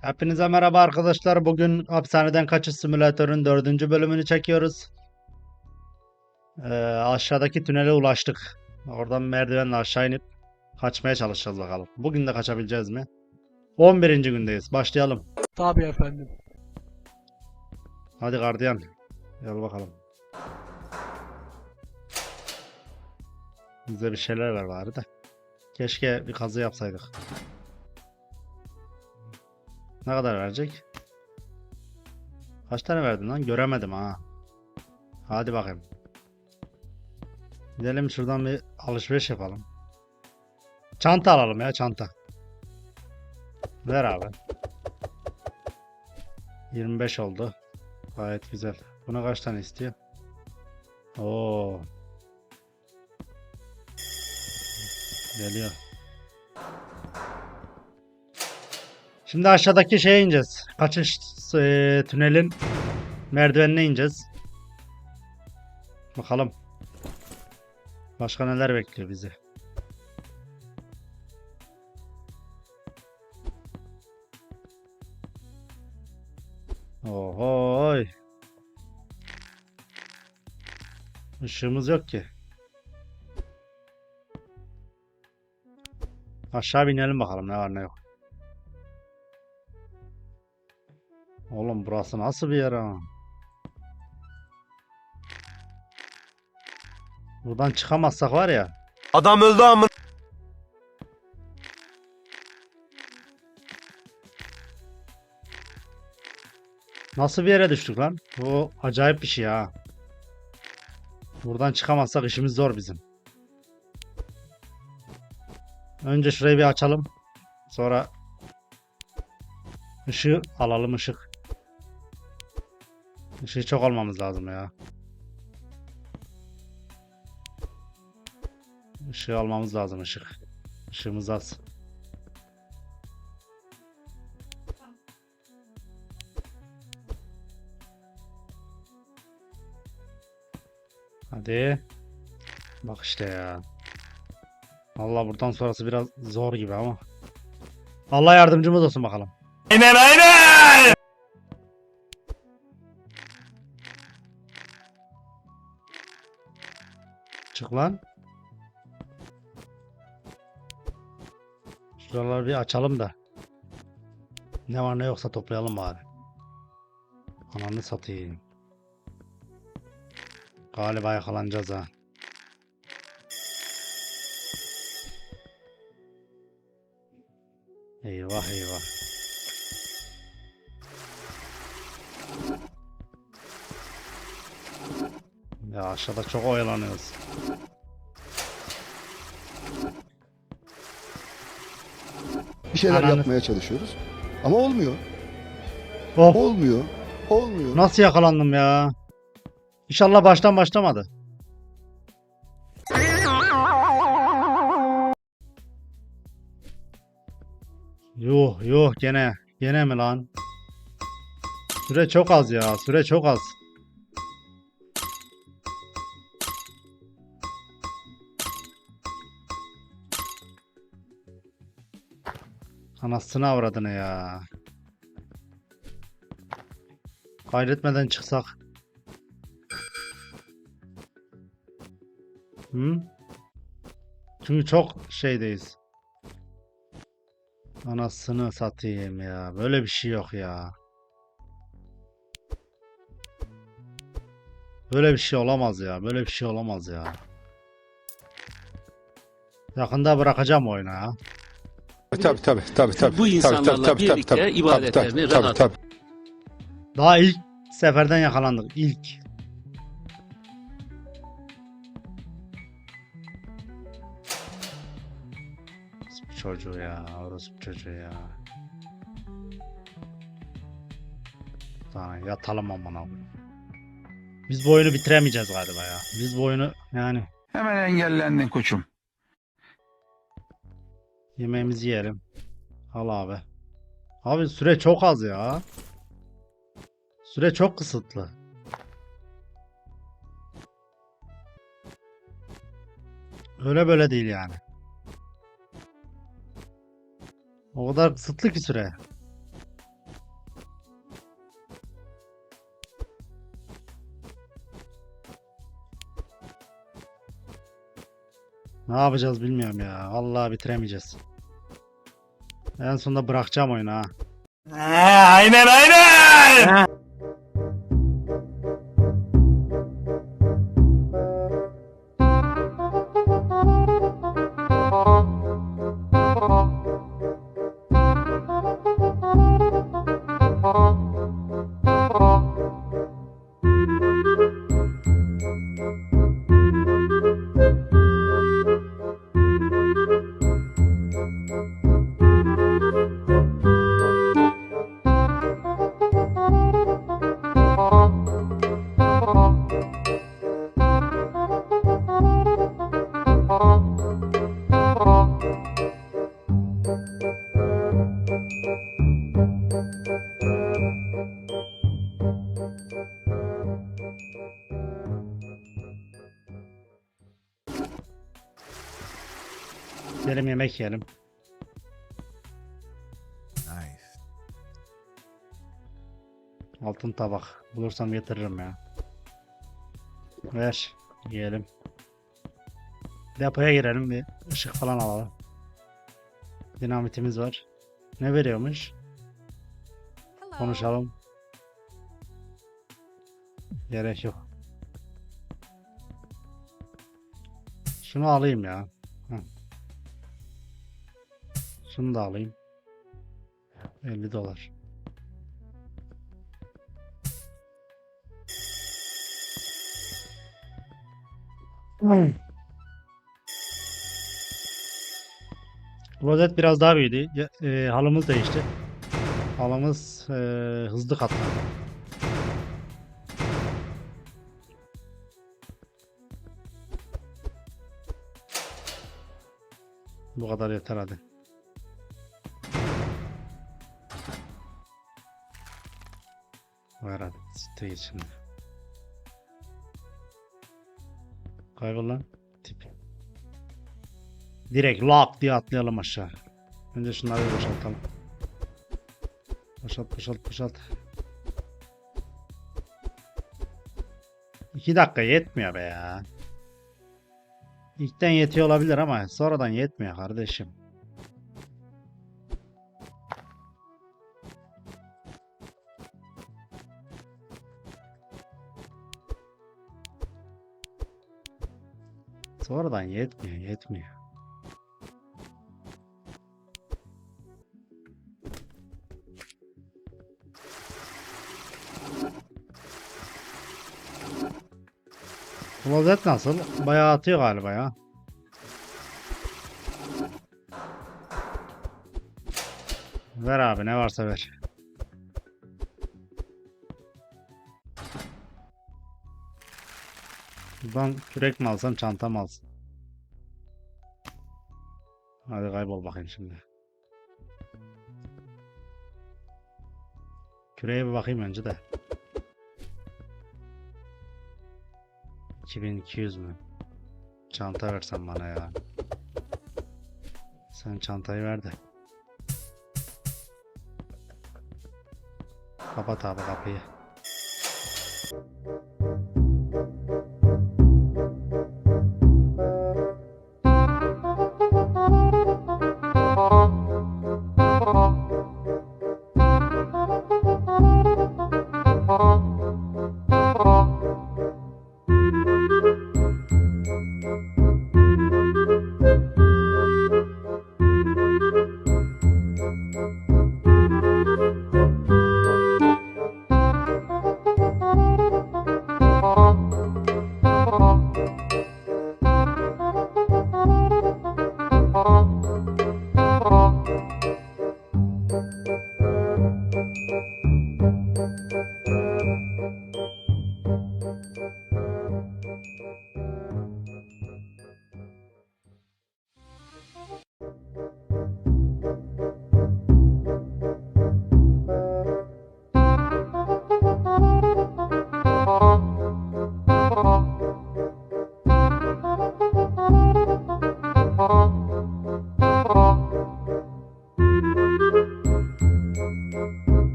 Hepinize merhaba arkadaşlar. Bugün Hapishaneden Kaçış Simülatör'ün dördüncü bölümünü çekiyoruz. Ee, aşağıdaki tünele ulaştık. Oradan merdivenle aşağı inip kaçmaya çalışacağız bakalım. Bugün de kaçabileceğiz mi? 11. gündeyiz. Başlayalım. Tabii efendim. Hadi gardiyan. Gel bakalım. Bize bir şeyler ver bari de. Keşke bir kazı yapsaydık. Ne kadar verecek? Kaç tane verdin lan? Göremedim ha. Hadi bakayım. Gidelim şuradan bir alışveriş yapalım. Çanta alalım ya çanta. Ver abi. 25 oldu. Gayet güzel. Buna kaç tane istiyor? Oo. Geliyor. Şimdi aşağıdaki şeye ineceğiz. Kaçış e, tünelin merdivenine ineceğiz. Bakalım. Başka neler bekliyor bizi. Ohoy. Işığımız yok ki. Aşağı binelim bakalım ne var ne yok. Oğlum burası nasıl bir yer ha? Buradan çıkamazsak var ya. Adam öldü amına. Nasıl bir yere düştük lan? Bu acayip bir şey ha. Buradan çıkamazsak işimiz zor bizim. Önce şurayı bir açalım. Sonra ışığı alalım ışık. Işığı çok almamız lazım ya. Işığı almamız lazım ışık. Işığımız az. Hadi. Bak işte ya. Allah buradan sonrası biraz zor gibi ama. Allah yardımcımız olsun bakalım. Aynen aynen. Çık lan. Şuraları bir açalım da. Ne var ne yoksa toplayalım bari. Ananı satayım. Galiba yakalanacağız ha. Eyvah eyvah. Ya aşağıda çok oyalanıyoruz. Bir şeyler Ananı- yapmaya çalışıyoruz. Ama olmuyor. Of Olmuyor. Olmuyor. nasıl yakalandım ya? İnşallah baştan başlamadı. Yuh yuh gene. Gene mi lan? Süre çok az ya. Süre çok az. Anasını avradını ya. Kaydetmeden çıksak. Hı? Çünkü çok şeydeyiz. Anasını satayım ya. Böyle bir şey yok ya. Böyle bir şey olamaz ya. Böyle bir şey olamaz ya. Yakında bırakacağım oyunu ya. Tabii tabii tabii tabii. Bu tabii, insanlarla tabii, tabii, birlikte tabii, ibadetlerini tabii, tabii, rahat- tabii. Daha ilk seferden yakalandık. İlk. Çocuğu ya. Orospu çocuğu ya. Tamam yatalım amına. Biz bu oyunu bitiremeyeceğiz galiba ya. Biz bu oyunu yani Hemen engellendin koçum. Yemeğimizi yiyelim. Al abi. Abi süre çok az ya. Süre çok kısıtlı. Öyle böyle değil yani. O kadar kısıtlı ki süre. Ne yapacağız bilmiyorum ya. Vallahi bitiremeyeceğiz. En sonunda bırakacağım oyunu ha. aynen aynen. Yemek yiyelim. Altın tabak. Bulursam getiririm ya. Ver. Yiyelim. Depoya girelim bir ışık falan alalım. Dinamitimiz var. Ne veriyormuş? Konuşalım. Gerek yok. Şunu alayım ya. Hı. Şunu da alayım. 50 dolar. Klozet biraz daha büyüdü. E, halımız değişti. Halımız e, hızlı katlandı. Bu kadar yeter hadi. Site şimdi. Kaybol. Tip. Direkt lock diye atlayalım aşağı. Önce şunları boşaltalım. Boşalt boşalt boşalt. İki dakika yetmiyor be ya. İlkten yetiyor olabilir ama sonradan yetmiyor kardeşim. Sonradan yetmiyor, yetmiyor. Klozet nasıl? Bayağı atıyor galiba ya. Ver abi ne varsa ver. Buradan kürek mi alsam çantam alsın. Hadi kaybol bakayım şimdi. Küreğe bir bakayım önce de. 2200 mü? Çanta versen bana ya. Sen çantayı ver de. Kapat abi kapıyı.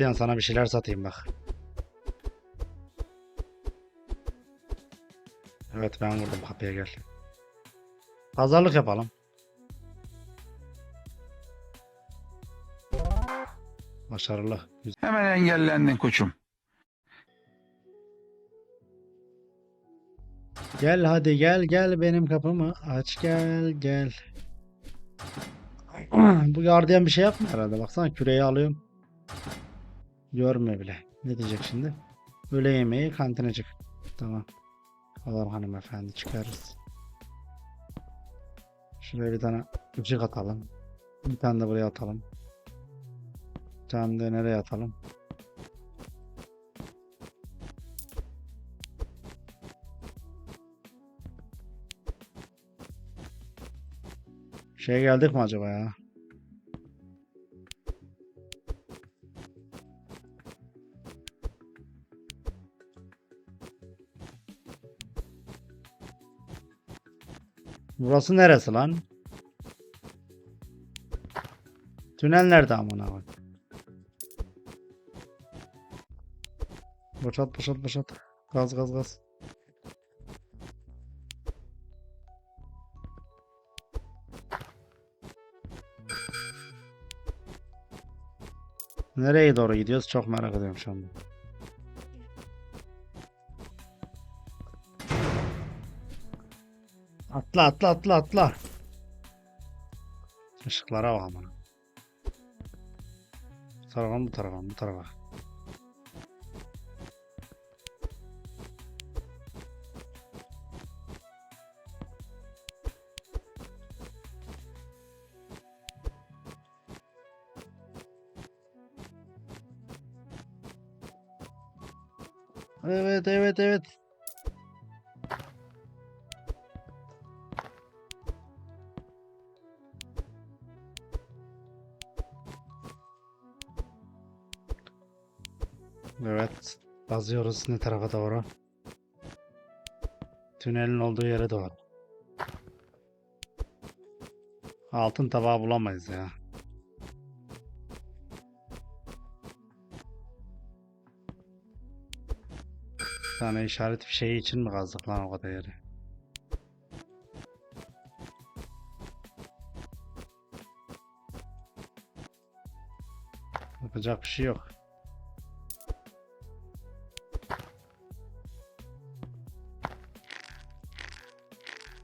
Gardiyan sana bir şeyler satayım bak. Evet ben vurdum kapıya gel. Pazarlık yapalım. Başarılı. Güzel. Hemen engellendin koçum. Gel hadi gel gel benim kapımı aç gel gel. Bu gardiyan bir şey yapmıyor herhalde. Baksana küreği alıyorum. Görmüyor bile. Ne diyecek şimdi? Öğle yemeği kantine çık. Tamam. Alalım hanımefendi çıkarız. Şuraya bir tane ışık atalım. Bir tane de buraya atalım. Bir tane de nereye atalım? Şey geldik mi acaba ya? Burası neresi lan? Tünel nerede amına bak. Boşalt boşalt boşalt. Gaz gaz gaz. Nereye doğru gidiyoruz? Çok merak ediyorum şu anda. Atla atla atla atla. Işıklara bak amına. Bu tarafa bu tarafa bu tarafa. Evet evet evet. Evet. Bazıyoruz ne tarafa doğru. Tünelin olduğu yere doğru. Altın tabağı bulamayız ya. Bir tane işaret fişeği için mi kazdık lan o kadar yeri? Yapacak bir şey yok.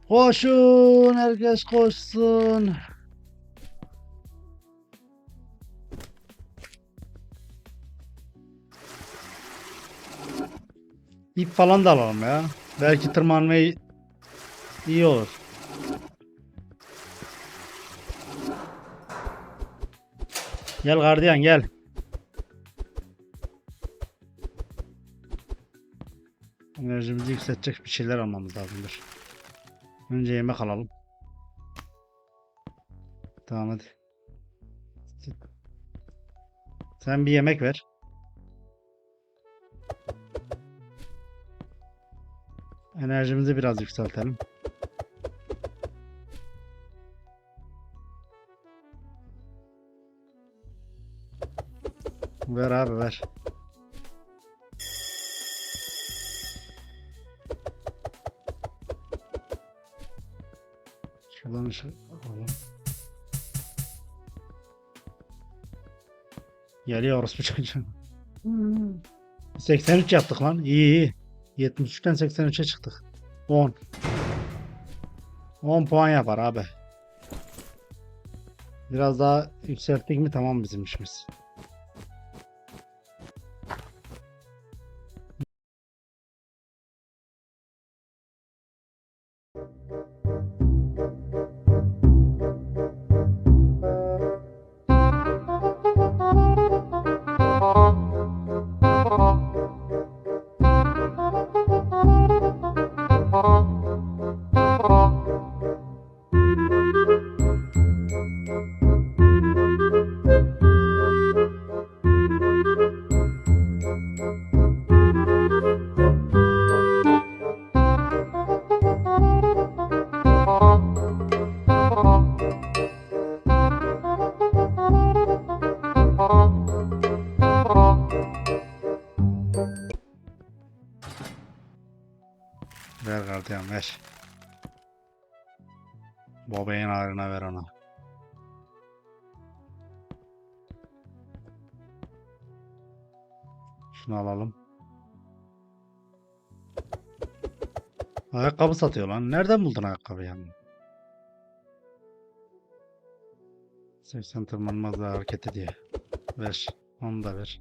Koşun, herkes koşsun. İp falan da alalım ya. Belki tırmanmayı iyi olur. Gel gardiyan gel. Enerjimizi yükseltecek bir şeyler almamız lazımdır. Önce yemek alalım. Tamam hadi. Sen bir yemek ver. Enerjimizi biraz yükseltelim. Ver abi ver. Şuradan şu alalım. Geliyor orospu çocuğu. 83 yaptık lan. İyi iyi. 73'ten 83'e çıktık. 10. 10 puan yapar abi. Biraz daha yükselttik mi tamam bizim işimiz. Şunu alalım. Ayakkabı satıyor lan. Nereden buldun ayakkabı yani? 80 tırmanmazla hareket ediyor. Ver. Onu da ver.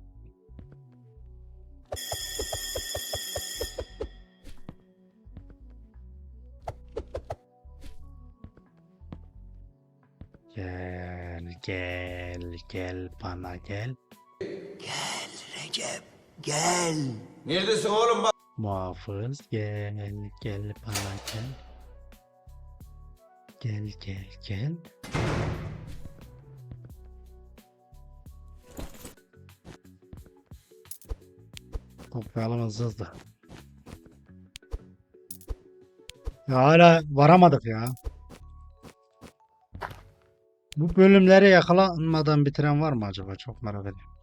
Gel, gel, gel bana gel. Neredesin oğlum bak? Muhafız gel, gel bana gel. Gel, gel, gel. Toplayalım hızlı hızlı. Ya hala varamadık ya. Bu bölümleri yakalanmadan bitiren var mı acaba? Çok merak ediyorum.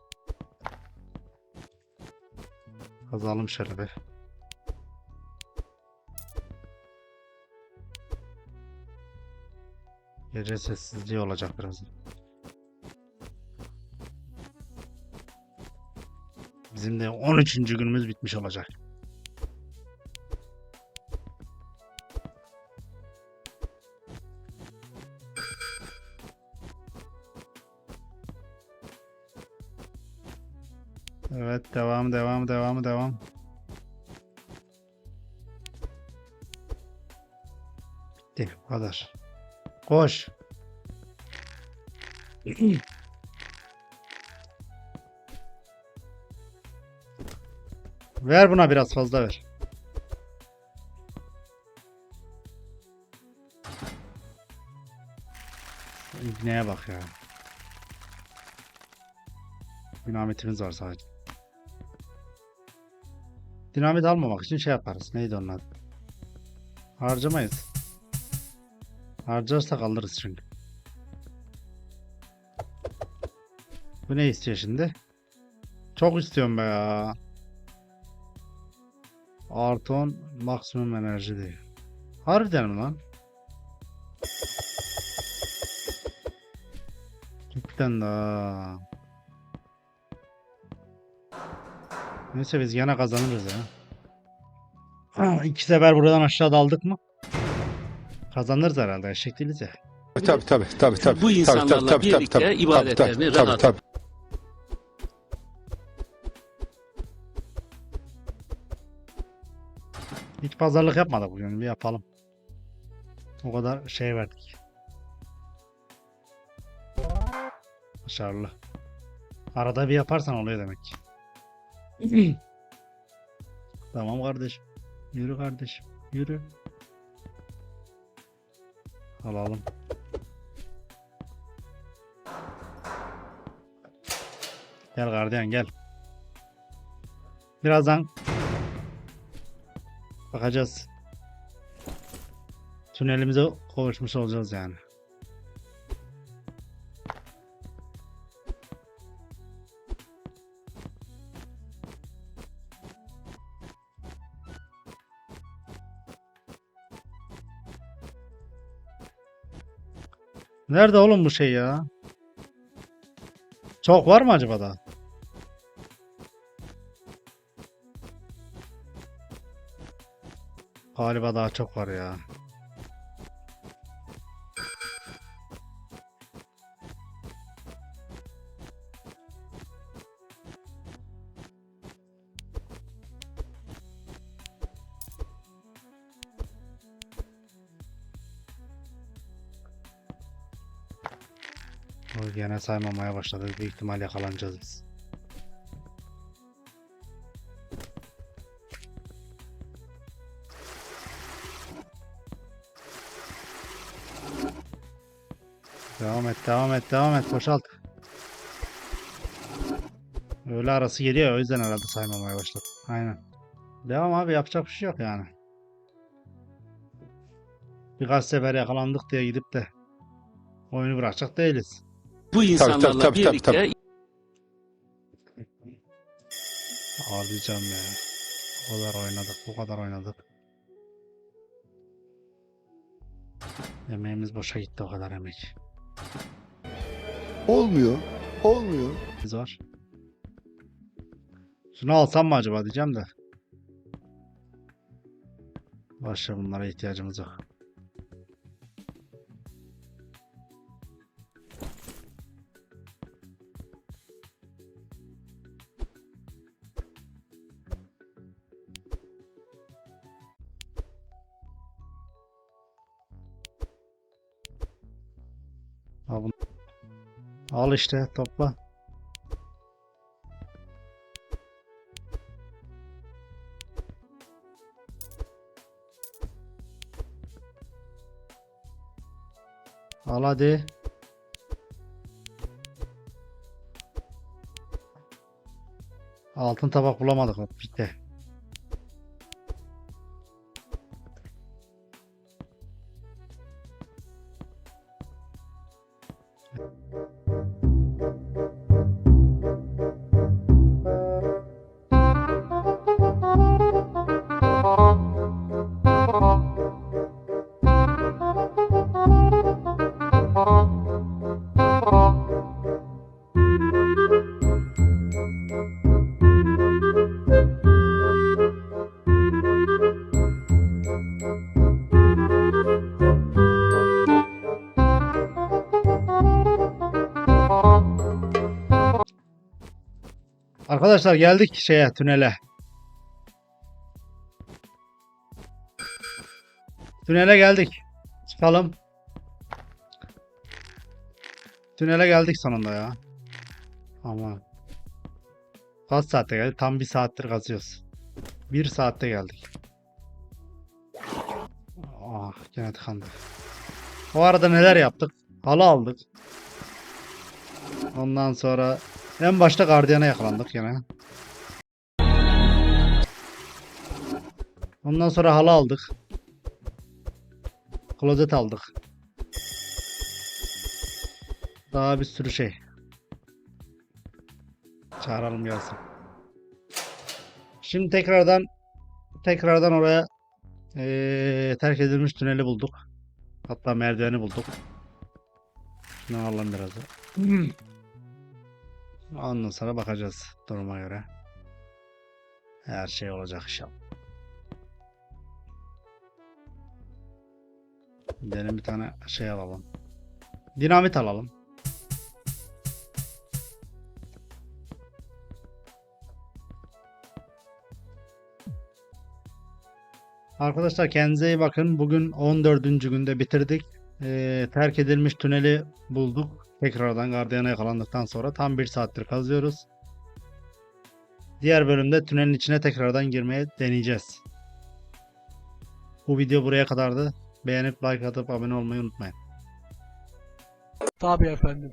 Kazalım şöyle bir. Gece sessizliği olacak birazdan. Bizim de 13. günümüz bitmiş olacak. Evet devam devam devam devam. Bitti bu kadar. Koş. Ver buna biraz fazla ver. İbneye bak ya. Dinamitimiz var sadece. Dinamit almamak için şey yaparız. Neydi onun adı? Harcamayız. Harcarsak alırız çünkü. Bu ne istiyor şimdi? Çok istiyorum be ya. Artı 10 maksimum enerji diyor. Harbiden mi lan? Cidden daha. Neyse biz gene kazanırız ya. Ha, İki sefer buradan aşağı daldık mı? Kazanırız herhalde. Eşek değiliz ya. Tabii tabii tabii tabii. Bu tabii, insanlarla tabii, tabii, birlikte tabii, tabii, ibadetlerini tabii, rahat- tabii. Hiç pazarlık yapmadık bugün. Bir yapalım. O kadar şey verdik. Başarılı. Arada bir yaparsan oluyor demek ki. Tamam kardeşim. Yürü kardeşim. Yürü. Alalım. Gel gardiyan gel. Birazdan bakacağız. Tünelimize kavuşmuş olacağız yani. Nerede oğlum bu şey ya? Çok var mı acaba da? Galiba daha çok var ya. O gene saymamaya başladı. Büyük ihtimal yakalanacağız biz. Devam et, devam et, devam et. Boşalt. Öğle arası geliyor. O yüzden herhalde saymamaya başladı. Aynen. Devam abi. Yapacak bir şey yok yani. Birkaç sefer yakalandık diye gidip de oyunu bırakacak değiliz. Bu tabii, insanlarla tabii, tabii, birlikte tabii. Ağlayacağım ya. O kadar oynadık, bu kadar oynadık. Emeğimiz boşa gitti o kadar emek. Olmuyor. Olmuyor. Biz var. Şunu alsam mı acaba diyeceğim de. Başka bunlara ihtiyacımız yok. Al işte topla. Al hadi. Altın tabak bulamadık. Bitti. Arkadaşlar geldik şeye tünele. Tünele geldik. Çıkalım. Tünele geldik sonunda ya. Ama kaç saatte geldik? Tam bir saattir kazıyoruz. Bir saatte geldik. Ah gene tıkandık. O arada neler yaptık? Halı aldık. Ondan sonra en başta gardiyana yakalandık yine. Ondan sonra halı aldık. Klozet aldık. Daha bir sürü şey. Çağıralım gelsin. Şimdi tekrardan tekrardan oraya eee, terk edilmiş tüneli bulduk. Hatta merdiveni bulduk. Ne alalım biraz da. Ondan sonra bakacağız duruma göre. Her şey olacak inşallah. Gidelim bir tane şey alalım. Dinamit alalım. Arkadaşlar kendinize iyi bakın. Bugün 14. günde bitirdik. Ee, terk edilmiş tüneli bulduk. Tekrardan gardiyana yakalandıktan sonra tam bir saattir kazıyoruz. Diğer bölümde tünelin içine tekrardan girmeye deneyeceğiz. Bu video buraya kadardı. Beğenip like atıp abone olmayı unutmayın. Tabii efendim.